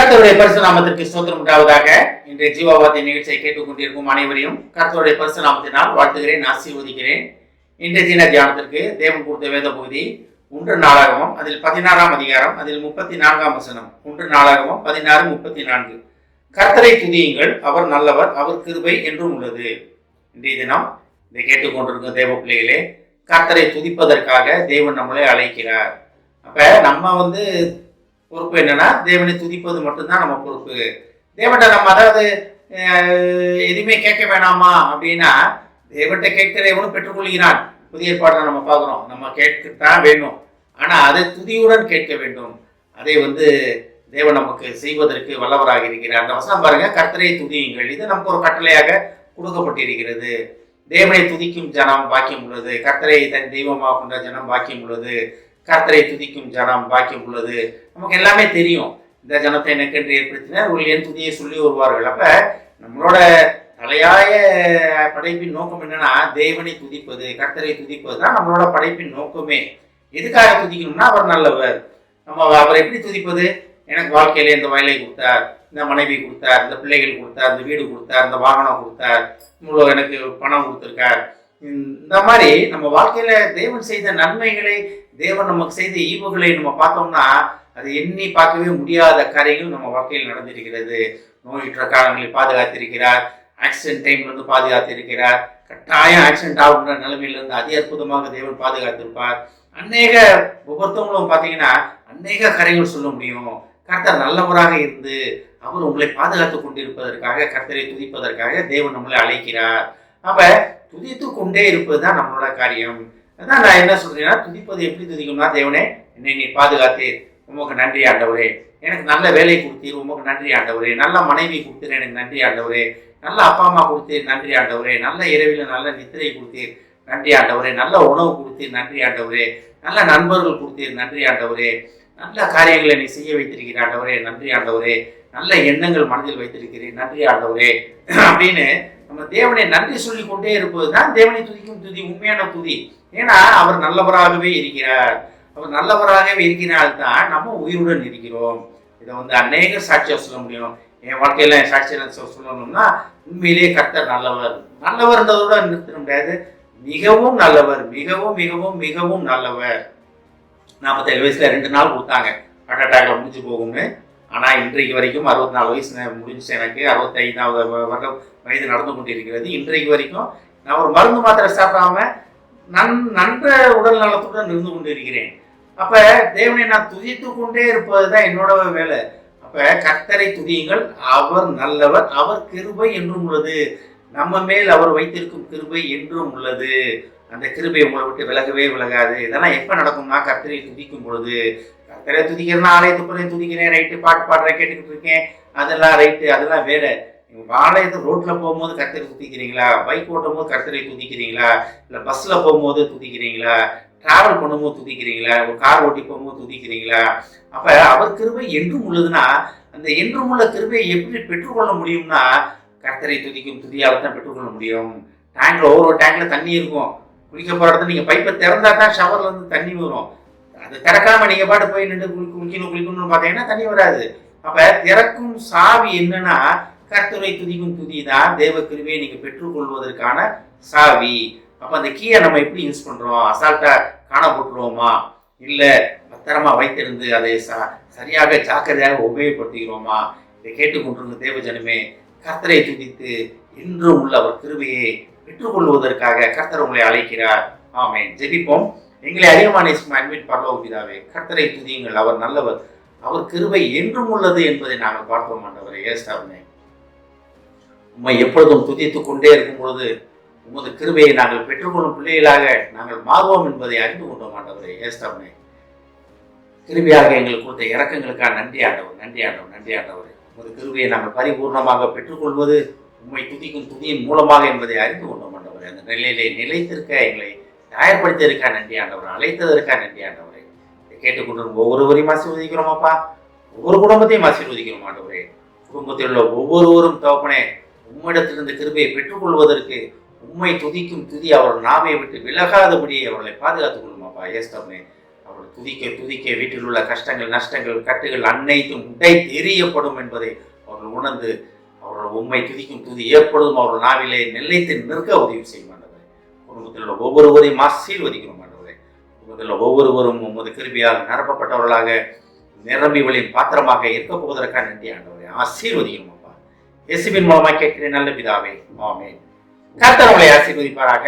கர்த்தருடைய பரிசு நாமத்திற்கு ஸ்தோத்திரம் உண்டாவதாக. இன்றைய ஜீவாவாதி நிகழ்ச்சியை கேட்டுக்கொண்டிருக்கும் அனைவரையும் கர்த்தருடைய பரிசு நாமத்தினால் வாழ்த்துகிறேன் ஆசீர்வதிக்கிறேன். இன்றைய தின தியானத்திற்கு தேவன் கொடுத்த வேத பகுதி ஒன்று நாளாகமம் அதில் பதினாறாம் அதிகாரம் அதில் முப்பத்தி நான்காம் வசனம். ஒன்று நாளாகமம் பதினாறு முப்பத்தி நான்கு கர்த்தரை துதியுங்கள் அவர் நல்லவர் அவர் கிருபை என்றும் உள்ளது. இன்றைய தினம் இதை கேட்டுக்கொண்டிருக்கும் தேவ பிள்ளைகளே கர்த்தரை துதிப்பதற்காக தேவன் நம்மளை அழைக்கிறார். அப்ப நம்ம வந்து பொறுப்பு என்னன்னா தேவனை துதிப்பது மட்டும்தான் நம்ம பொறுப்பு. தேவன்கிட்ட நம்ம அதாவது எதுவுமே கேட்க வேணாமா அப்படின்னா தேவன்கிட்ட கேட்கிற எவனும் பெற்றுக்கொள்கிறான். புதிய ஏற்பாட்டை நம்ம பார்க்குறோம். நம்ம கேட்கத்தான் வேணும் ஆனால் அதை துதியுடன் கேட்க வேண்டும். அதை வந்து தேவன் நமக்கு செய்வதற்கு வல்லவராக இருக்கிறார். அந்த வசனம் பாருங்க கர்த்தரை துதியுங்கள். இது நமக்கு ஒரு கட்டளையாக கொடுக்கப்பட்டிருக்கிறது. தேவனை துதிக்கும் ஜனம் பாக்கியம் உள்ளது. கர்த்தரை தன் தெய்வமாக கொண்ட ஜனம் பாக்கியம் உள்ளது. கர்த்தரை துதிக்கும் ஜனம் பாக்கியம் உள்ளது. நமக்கு எல்லாமே தெரியும். இந்த ஜனத்தை எனக்கென்று ஏற்படுத்தினர் ஒரு என் துதியை சொல்லி வருவார்கள். அப்போ நம்மளோட தலையாய படைப்பின் நோக்கம் என்னன்னா தேவனை துதிப்பது கர்த்தரை துதிப்பது தான் நம்மளோட படைப்பின் நோக்கமே. எதுக்காக துதிக்கணும்னா அவர் நல்லவர். நம்ம அவரை எப்படி துதிப்பது? எனக்கு வாழ்க்கையில இந்த வயலை கொடுத்தார் இந்த மனைவி கொடுத்தார் இந்த பிள்ளைகள் கொடுத்தார் இந்த வீடு கொடுத்தார் இந்த வாகனம் கொடுத்தார் இவ்வளோ எனக்கு பணம் கொடுத்துருக்கார். இந்த மாதிரி நம்ம வாழ்க்கையில தேவன் செய்த நன்மைகளை தேவன் நமக்கு செய்த ஈவுகளை நம்ம பார்த்தோம்னா அது எண்ணி பார்க்கவே முடியாத காரியங்கள் நம்ம வாழ்க்கையில் நடந்திருக்கிறது. நோயுற்ற காலங்களில் பாதுகாத்திருக்கிறார். ஆக்சிடென்ட் டைம்ல இருந்து பாதுகாத்திருக்கிறார். கட்டாயம் ஆக்சிடென்ட் ஆகுன்ற நிலைமையிலிருந்து அதி அற்புதமாக தேவன் பாதுகாத்திருப்பார். அநேக ஒவ்வொருத்தவங்களும் பார்த்தீங்கன்னா அநேக கரைகள் சொல்ல முடியும். கர்த்தர் நல்லவராக இருந்து அவர் உங்களை பாதுகாத்து கொண்டிருப்பதற்காக கர்த்தரை துதிப்பதற்காக தேவன் நம்மளை அழைக்கிறார். அப்போ துதித்து கொண்டே இருப்பது தான் நம்மளோட காரியம். அதான் நான் என்ன சொல்றேன்னா துதிப்பது எப்படி துதிக்கணும்னா தேவனே என்னை நீ பாதுகாத்தீர் உமக்கு நன்றி ஆண்டவரே. எனக்கு நல்ல வேலை கொடுத்தீர் உமக்கு நன்றி ஆண்டவரே. நல்ல மனைவி கொடுத்தீர் எனக்கு நன்றி ஆண்டவரே. நல்ல அப்பா அம்மா கொடுத்தீர் நன்றி ஆண்டவரே. நல்ல இரவில் நல்ல நித்திரை கொடுத்தீர் நன்றி ஆண்டவரே. நல்ல உணவு கொடுத்தீர் நன்றி ஆண்டவரே. நல்ல நண்பர்கள் கொடுத்தீர் நன்றி ஆண்டவரே. நல்ல காரியங்களை நீ செய்ய வைத்திருக்கிற ஆண்டவரே. நன்றி ஆண்டவரே. நல்ல எண்ணங்கள் மனதில் வைத்திருக்கிறேன் நன்றி ஆண்டவரே. அப்படின்னு நம்ம தேவனை நன்றி சொல்லி கொண்டே இருப்பது தான் தேவனை துதிக்கும் துதி உண்மையான துதி. ஏன்னா அவர் நல்லவராகவே இருக்கிறார். அவர் நல்லவராகவே இருக்கிறால் தான் நம்ம உயிருடன் இருக்கிறோம். இதை வந்து அநேக சாட்சியாக சொல்ல முடியும். என் வாழ்க்கையில என் சாட்சியம் சொல்லணும்னா உண்மையிலேயே கர்த்தர் நல்லவர். நல்லவர்ன்றதோட நிறுத்த முடியாது. மிகவும் நல்லவர். மிகவும் மிகவும் மிகவும் நல்லவர். நாற்பத்தேழு வயசுல ரெண்டு நாள் கொடுத்தாங்க. ஹார்ட் அட்டாக்ல முடிஞ்சு போகும்னு. ஆனால் இன்றைக்கு வரைக்கும் அறுபத்தி நாலு வயசு முடிஞ்ச எனக்கு அறுபத்தைந்தாவது வ- வருடம் வயது நடந்து கொண்டிருக்கிறது. இன்றைக்கு வரைக்கும் நான் ஒரு மருந்து மாத்திரை சாப்பிடாம நன் நன்ற உடல் நலத்துடன் இருந்து கொண்டிருக்கிறேன். அப்போ தேவனை நான் துதித்து கொண்டே இருப்பது தான் என்னோட வேலை. அப்போ கர்த்தரை துதியுங்கள். அவர் நல்லவர் அவர் கிருபை என்றும் உள்ளது. நம்ம மேல் அவர் வைத்திருக்கும் கிருபை என்றும் உள்ளது. அந்த கிருபை உங்களை விட்டு விலகவே விலகாது. இதெல்லாம் எப்போ நடக்கும்னா கர்த்தரை துதிக்கும் பொழுது. நிறைய துதிக்கிறேன்னா ஆலயத்து போய் துதிக்கிறேன் ரைட்டு பாட்டு பாடுறேன் கேட்டுக்கிட்டு இருக்கேன். அதெல்லாம் ரைட்டு அதெல்லாம் வேற. நீங்க ரோட்டில் போகும்போது கர்த்தரை துதிக்கிறீங்களா? பைக் ஓட்டும் போது கர்த்தரை துதிக்கிறீங்களா? இல்லை பஸ்ஸில் போகும்போது துதிக்கிறீங்களா? டிராவல் பண்ணும்போது துதிக்கிறீங்களா? ஒரு கார் ஓட்டி போகும்போது துதிக்கிறீங்களா? அப்போ அவர் கிருபை என்றும் உள்ளதுன்னா அந்த என்றும் உள்ள கிருபையை எப்படி பெற்றுக்கொள்ள முடியும்னா கர்த்தரை துதிக்கும் துதியால் தான் பெற்றுக்கொள்ள முடியும். டேங்கில் ஒவ்வொரு டேங்கில் தண்ணி இருக்கும். குளிக்க போகிற இடத்துல நீங்கள் பைப்பை திறந்தா தான் ஷவர்லேருந்து தண்ணி வரும். அது திறக்காம நீங்க பாட்டு போய் நின்று குளிக்கும் குளிக்கணும் குளிக்கணும்னு பார்த்தீங்கன்னா தண்ணி வராது. அப்ப திறக்கும் சாவி என்னன்னா கர்த்தரை துதிக்கும் துதி தான் தேவ கிருவியை நீங்க பெற்றுக்கொள்வதற்கான சாவி. அப்ப அந்த கீயை நம்ம எப்படி யூஸ் பண்றோம்? அசால்ட்டா காண போட்டுருவோமா? இல்ல பத்திரமா வைத்திருந்து அதை ச- சரியாக ஜாக்கிரதையாக உபயோகப்படுத்துகிறோமா இதை கேட்டுக்கொண்டிருந்த தேவ ஜனமே கர்த்தரை துதித்து என்றும் உள்ள அவர் கிருவையை பெற்றுக்கொள்வதற்காக கர்த்தர் உங்களை அழைக்கிறார். ஆமென். ஜெபிப்போம். எங்களை அதிகமான நேசிக்கும் அன்பின் பரலோக பிதாவே கர்த்தரை துதியுங்கள். அவர் நல்லவர். அவர் கிருபை என்றும் உள்ளது என்பதை நாங்கள் பார்ப்போம் ஆண்டவரை. ஏஸ்டாவினை உம்மை எப்பொழுதும் துதித்துக் கொண்டே இருக்கும் பொழுது உமது கிருபையை நாங்கள் பெற்றுக்கொள்ளும் பிள்ளைகளாக நாங்கள் மாறுவோம் என்பதை அறிந்து கொண்டோம் ஆண்டவரே. ஏஸ்டாவினை கிருபையாக எங்களுக்கு கொடுத்த இறக்கங்களுக்காக நன்றி ஆண்டவர். நன்றி ஆண்டவர். நன்றி ஆண்டவர். உமது கிருபையை நாங்கள் பரிபூர்ணமாக பெற்றுக்கொள்வது உம்மை துதிக்கும் துதியின் மூலமாக என்பதை அறிந்து கொண்டோம் ஆண்டவர். அந்த நிலையிலே நிலைத்திருக்க எங்களை தயார்படுத்தியதற்கா நன்றி ஆண்டவர் அழைத்ததற்கா நன்றி ஆண்டவரே. இதை கேட்டுக்கொண்டு ஒவ்வொருவரையும் ஆசீர்வதிக்கிறோம் அப்பா ஒவ்வொரு குடும்பத்தையும் ஆசீர்வதிக்கிறோம் ஆண்டவரே. குடும்பத்தில் உள்ள ஒவ்வொருவரும் தகப்பனே உம்மிடத்திலிருந்து கிருபையை பெற்றுக்கொள்வதற்கு உண்மை துதிக்கும் துதி அவர் நாவை விட்டு விலகாதபடி அவர்களை பாதுகாத்துக் கொள்ளுமாப்பா. ஏஸ்தவனே அவர்கள் துதிக்க துதிக்க வீட்டில் உள்ள கஷ்டங்கள் நஷ்டங்கள் கட்டுகள் அன்னைத்தும் உடை தெரியப்படும் என்பதை அவர்கள் உணர்ந்து அவர்கள் உண்மை துதிக்கும் துதி ஏற்படும் அவர்கள் நாவிலே நிலைத்து நிற்க உதவி செய்வார் குடும்பத்தில் ஒவ்வொருவரையும் ஆசீர்வதிக்கணும் ஆண்டவரே. குடும்பத்தில் ஒவ்வொருவரும் உமது கிருபியால் நிரப்பப்பட்டவர்களாக நிரம்பி வழியின் பாத்திரமாக இருக்க போவதற்காக நன்றி ஆண்டவரே. ஆசீர்வதிக்கணும் அப்பா. இயேசுவின் மூலமாக கேட்கிறேன் நல்ல பிதாவே. ஆமே கர்த்தர் உங்களை ஆசீர்வதிப்பாராக.